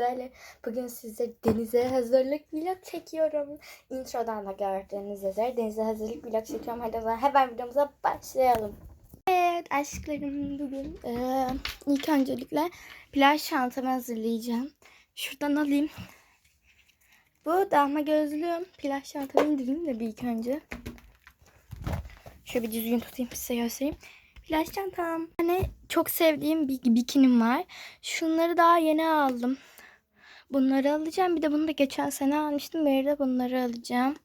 sizlerle. Bugün size denize hazırlık vlog çekiyorum. Introdan da gördüğünüz üzere denize hazırlık vlog çekiyorum. Hadi o zaman hemen videomuza başlayalım. Evet aşklarım bugün eee, ilk öncelikle plaj çantamı hazırlayacağım. Şuradan alayım. Bu dalma gözlüğüm. Plaj çantamı indireyim de bir ilk önce. Şöyle bir düzgün tutayım size göstereyim. Plaj çantam. Hani çok sevdiğim bir bikinim var. Şunları daha yeni aldım. Bunları alacağım. Bir de bunu da geçen sene almıştım. Bir de bunları alacağım.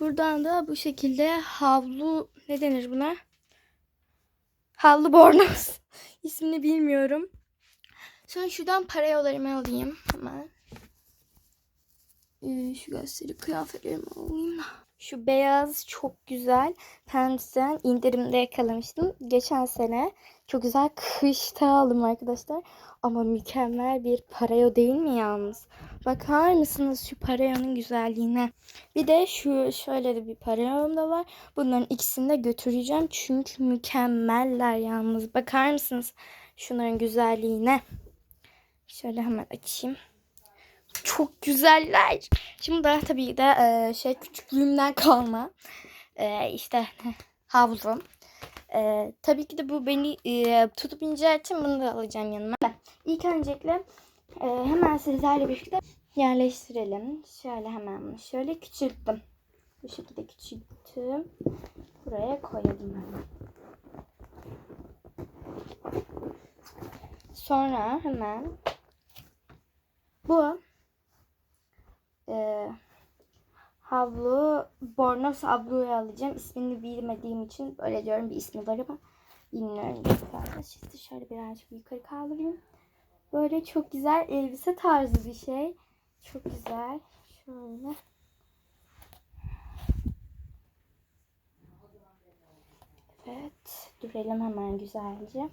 Buradan da bu şekilde havlu ne denir buna? Havlu bornoz. İsmini bilmiyorum. Sonra şuradan para yollarımı alayım hemen. Ee, şu gösteri kıyafetlerimi alayım. Şu beyaz çok güzel. Pendsen indirimde yakalamıştım. Geçen sene çok güzel kışta aldım arkadaşlar. Ama mükemmel bir parayo değil mi yalnız? Bakar mısınız şu parayonun güzelliğine? Bir de şu şöyle de bir parayom da var. Bunların ikisini de götüreceğim. Çünkü mükemmeller yalnız. Bakar mısınız şunların güzelliğine? Şöyle hemen açayım. Çok güzeller. Şimdi daha tabii de e, şey küçüklüğümden kalma. E, işte havlum. E, tabii ki de bu beni e, tutup inceltin bunu da alacağım yanıma. İlk öncelikle e, hemen sizlerle birlikte yerleştirelim. Şöyle hemen şöyle küçülttüm. Bu şekilde küçülttüm. Buraya koyalım. Sonra hemen bu e, havlu bornoz havluyu alacağım. İsmini bilmediğim için öyle diyorum. Bir ismi var ama bilmiyorum. Şimdi şöyle birazcık yukarı kaldırayım. Böyle çok güzel elbise tarzı bir şey. Çok güzel. Şöyle. Evet. Dürelim hemen güzelce.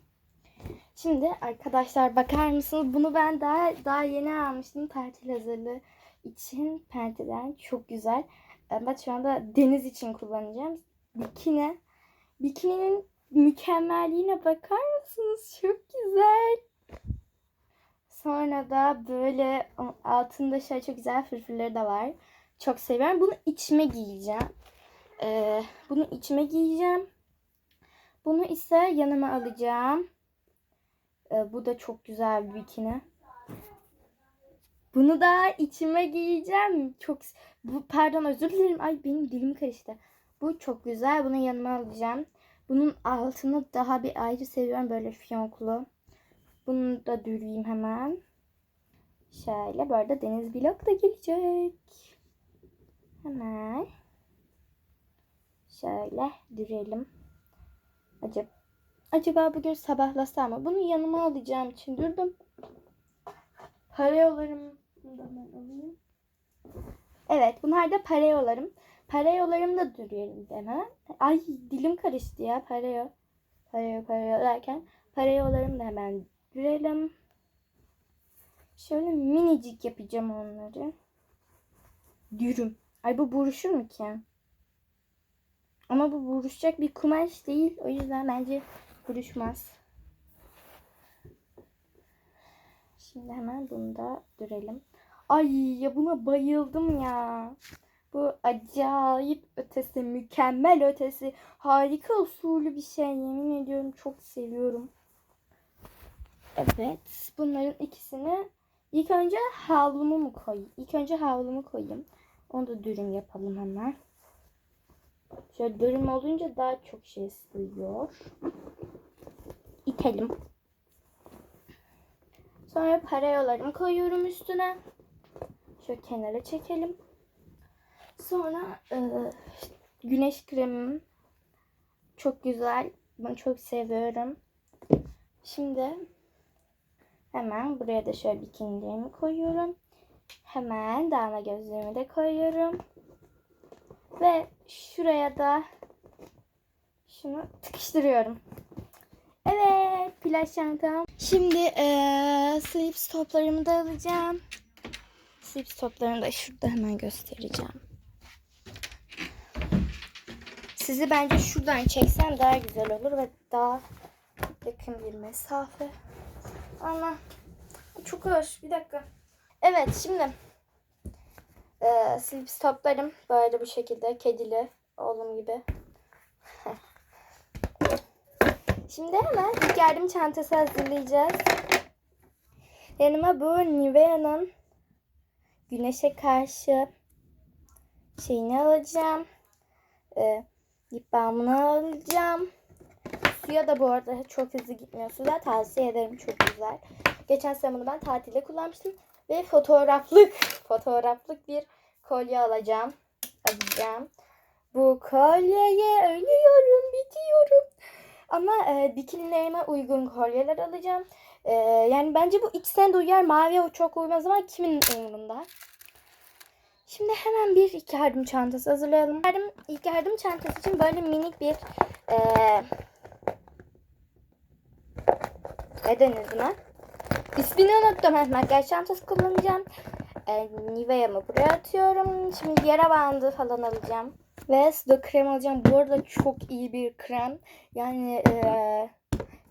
Şimdi arkadaşlar bakar mısınız? Bunu ben daha daha yeni almıştım tatil hazırlığı için Pente'den. Çok güzel. Ee, Ben şu anda deniz için kullanacağım. Bikini. Bikininin mükemmelliğine bakar mısınız? Çok güzel. Sonra da böyle altında şöyle çok güzel fırfırları da var. Çok seviyorum. Bunu içime giyeceğim. Ee, bunu içime giyeceğim. Bunu ise yanıma alacağım. Ee, bu da çok güzel bir bikini. Bunu da içime giyeceğim. Çok bu pardon özür dilerim. Ay benim dilim karıştı. Bu çok güzel. Bunu yanıma alacağım. Bunun altını daha bir ayrı seviyorum böyle fiyonklu. Bunu da düreyim hemen. Şöyle bu arada deniz vlog da gelecek. Hemen. Şöyle dürelim. Acaba Acaba bugün sabahlasam mı? Bunu yanıma alacağım için durdum. Parayolarımı da ben alayım. Evet bunlar da parayolarım. Parayolarım da duruyorum hemen. Ay dilim karıştı ya parayo. Parayo parayo derken parayolarım da hemen dürelim. Şöyle minicik yapacağım onları. Dürüm. Ay bu buruşur mu ki? Ama bu buruşacak bir kumaş değil. O yüzden bence buruşmaz. Şimdi hemen bunu da dürelim. Ay ya buna bayıldım ya. Bu acayip ötesi, mükemmel ötesi, harika usulü bir şey. Yemin ediyorum çok seviyorum. Evet, bunların ikisini ilk önce havlumu mu koyayım? İlk önce havlumu koyayım. Onu da dürüm yapalım hemen. Şöyle dürüm olunca daha çok şey sığıyor. İtelim. Sonra parayolarımı koyuyorum üstüne. Şöyle kenara çekelim. Sonra e, güneş kremim çok güzel. Ben çok seviyorum. Şimdi hemen buraya da şöyle bikinilerimi koyuyorum. Hemen dalma gözlüğümü de koyuyorum. Ve şuraya da şunu tıkıştırıyorum. Evet plaj çantam. Şimdi ee, slips toplarımı da alacağım. Slips toplarını da şurada hemen göstereceğim. Sizi bence şuradan çeksem daha güzel olur ve daha yakın bir mesafe. Ama çok ağır. Bir dakika. Evet şimdi e, slip stoplarım böyle bu şekilde kedili oğlum gibi. Şimdi hemen ilk yardım çantası hazırlayacağız. Yanıma bu Nivea'nın güneşe karşı şeyini alacağım. Ee, lip balmını alacağım. Suya da bu arada çok hızlı gitmiyor. Suya tavsiye ederim çok güzel. Geçen sene bunu ben tatilde kullanmıştım. Ve fotoğraflık, fotoğraflık bir kolye alacağım. Alacağım. Bu kolyeye ölüyorum, bitiyorum. Ama e, bikinilerime uygun kolyeler alacağım. E, yani bence bu ikisine de uyar. Mavi o çok uymaz ama kimin umurunda? Şimdi hemen bir ilk yardım çantası hazırlayalım. Yardım, ilk yardım çantası için böyle minik bir e, ne denir buna? İsmini unuttum. Ha, Makyaj çantası kullanacağım. E, Nivea'mı buraya atıyorum. Şimdi yara bandı falan alacağım. Ve suda krem alacağım. Bu arada çok iyi bir krem. Yani e,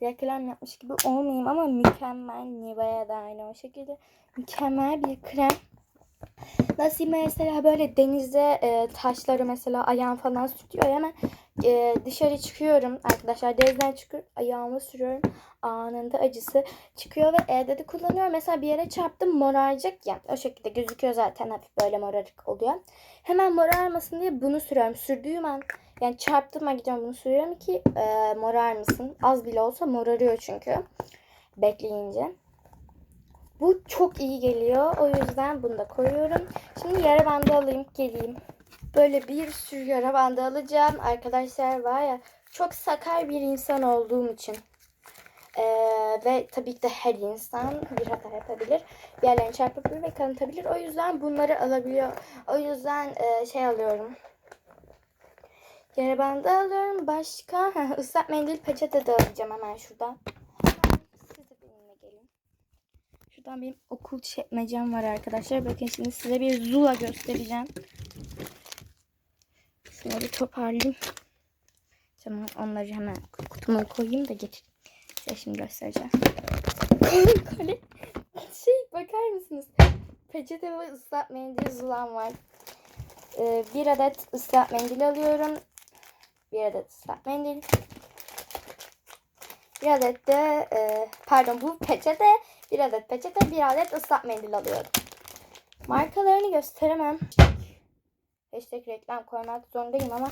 reklam yapmış gibi olmayayım ama mükemmel. Nivea da aynı o şekilde. Mükemmel bir krem. Nasıl mesela böyle denizde e, taşları mesela ayağım falan sürtüyor. Hemen e, dışarı çıkıyorum arkadaşlar. Denizden çıkıp ayağımı sürüyorum. Anında acısı çıkıyor ve evde de kullanıyorum. Mesela bir yere çarptım moraracak ya. O şekilde gözüküyor zaten hafif böyle morarık oluyor. Hemen morarmasın diye bunu sürüyorum. Sürdüğüm an yani çarptığıma gidiyorum bunu sürüyorum ki e, morarmasın. Az bile olsa morarıyor çünkü bekleyince. Bu çok iyi geliyor. O yüzden bunu da koyuyorum. Şimdi yara bandı alayım geleyim. Böyle bir sürü yara bandı alacağım. Arkadaşlar var ya çok sakar bir insan olduğum için. Ee, ve tabii ki de her insan bir hata yapabilir. Bir yerlerini çarpabilir ve kanıtabilir. O yüzden bunları alabiliyor. O yüzden e, şey alıyorum. Yara bandı alıyorum. Başka ıslak mendil peçete de alacağım hemen şuradan. Hemen siz de benimle gelin. Şuradan benim okul çekmecem var arkadaşlar. Bakın şimdi size bir zula göstereceğim. Şunları toparlayayım. Tamam onları hemen kutuma koyayım da getir. Size şimdi göstereceğim. Kole, şey bakar mısınız? Peçete ve ıslak mendil zulam var. Ee, bir adet ıslak mendil alıyorum. Bir adet ıslak mendil. Bir adet de e, pardon bu peçete. Bir adet peçete, bir adet ıslak mendil alıyorum. Markalarını gösteremem. Hashtag reklam koymak zorundayım ama.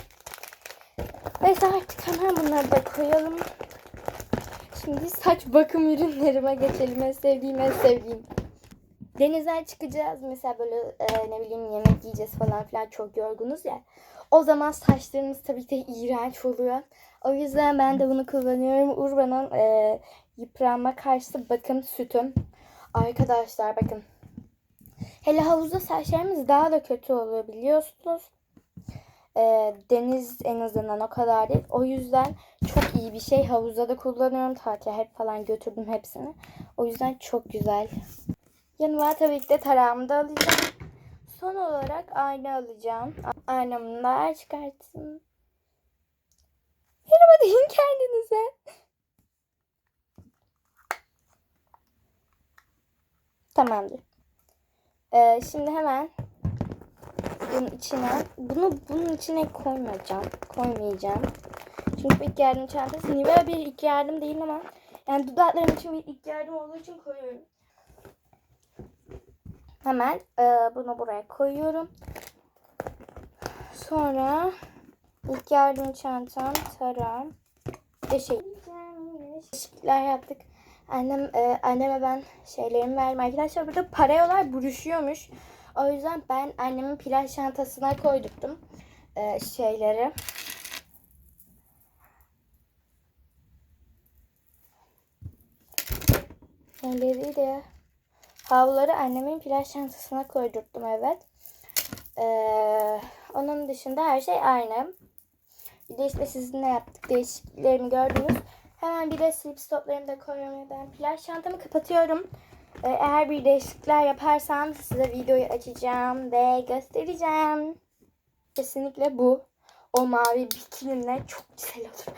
Neyse artık hemen bunları da koyalım. Şimdi saç bakım ürünlerime geçelim. En sevdiğim en sevdiğim. Denize çıkacağız. Mesela böyle e, ne bileyim yemek yiyeceğiz falan filan çok yorgunuz ya. O zaman saçlarımız tabii ki iğrenç oluyor. O yüzden ben de bunu kullanıyorum. Urban'ın e, yıpranma karşıtı bakım sütüm. Arkadaşlar bakın. Hele havuzda saçlarımız daha da kötü oluyor biliyorsunuz. E, deniz en azından o kadar değil. O yüzden çok iyi bir şey. Havuzda da kullanıyorum. Tatile hep falan götürdüm hepsini. O yüzden çok güzel. Yanıma tabii ki de tarağımı da alacağım. Son olarak ayna alacağım. Aynamı da çıkartsın. Merhaba deyin kendinize. Tamamdır. Ee, şimdi hemen bunun içine bunu bunun içine koymayacağım. Koymayacağım. Çünkü ilk yardım çantası Nivea bir ilk yardım değil ama yani dudaklarım için bir ilk yardım olduğu için koyuyorum. Hemen e, bunu buraya koyuyorum. Sonra ilk yardım çantam, tarağım ve şey değişiklikler yaptık. Annem e, anneme ben şeylerimi verdim. Arkadaşlar burada parayolar buruşuyormuş. O yüzden ben annemin plaj çantasına koyduktum e, şeyleri. Neleri de havluları annemin plaj çantasına koydurttum evet. Ee, onun dışında her şey aynı. Bir de işte sizinle yaptık değişikliklerimi gördünüz. Hemen bir de slip stoplarımı da koyuyorum. Ben plaj çantamı kapatıyorum. Ee, eğer bir değişiklikler yaparsam size videoyu açacağım ve göstereceğim. Kesinlikle bu. O mavi bikinimle çok güzel olur.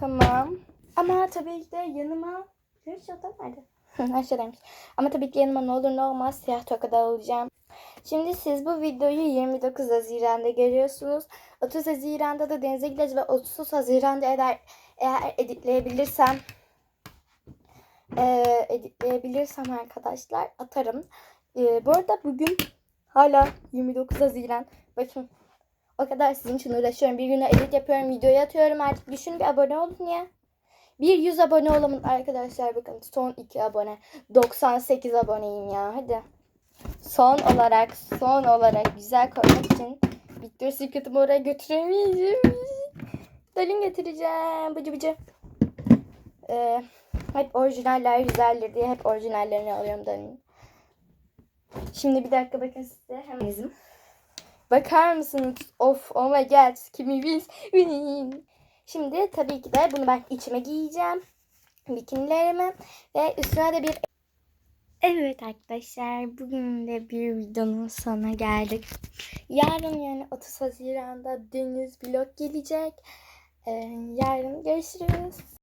tamam. Ama tabii ki de yanıma plaj çantam nerede? Aşağıdaymış. Ama tabii ki yanıma ne olur ne olmaz siyah tokada alacağım. Şimdi siz bu videoyu 29 Haziran'da görüyorsunuz. 30 Haziran'da da denize gideceğiz ve 30 Haziran'da eğer, eğer editleyebilirsem eee, editleyebilirsem arkadaşlar atarım. Eee, bu arada bugün hala 29 Haziran. Bakın o kadar sizin için uğraşıyorum. Bir güne edit yapıyorum, videoyu atıyorum. Artık düşünün bir abone olun ya. Bir 100 abone olalım arkadaşlar. Bakın son 2 abone. 98 aboneyim ya. Hadi. Son olarak, son olarak güzel koymak için Victoria's Secret'ımı oraya götüremeyeceğim. Dalin getireceğim. Bıcı bıcı. Ee, hep orijinaller güzeldir diye hep orijinallerini alıyorum Dalin. Şimdi bir dakika bakın size hemen izim. Bakar mısınız? Of oh my god. Kimi biz win. Şimdi tabii ki de bunu ben içime giyeceğim. Bikinilerimi ve üstüne de bir Evet arkadaşlar bugün de bir videonun sonuna geldik. Yarın yani 30 Haziran'da deniz vlog gelecek. Ee, yarın görüşürüz.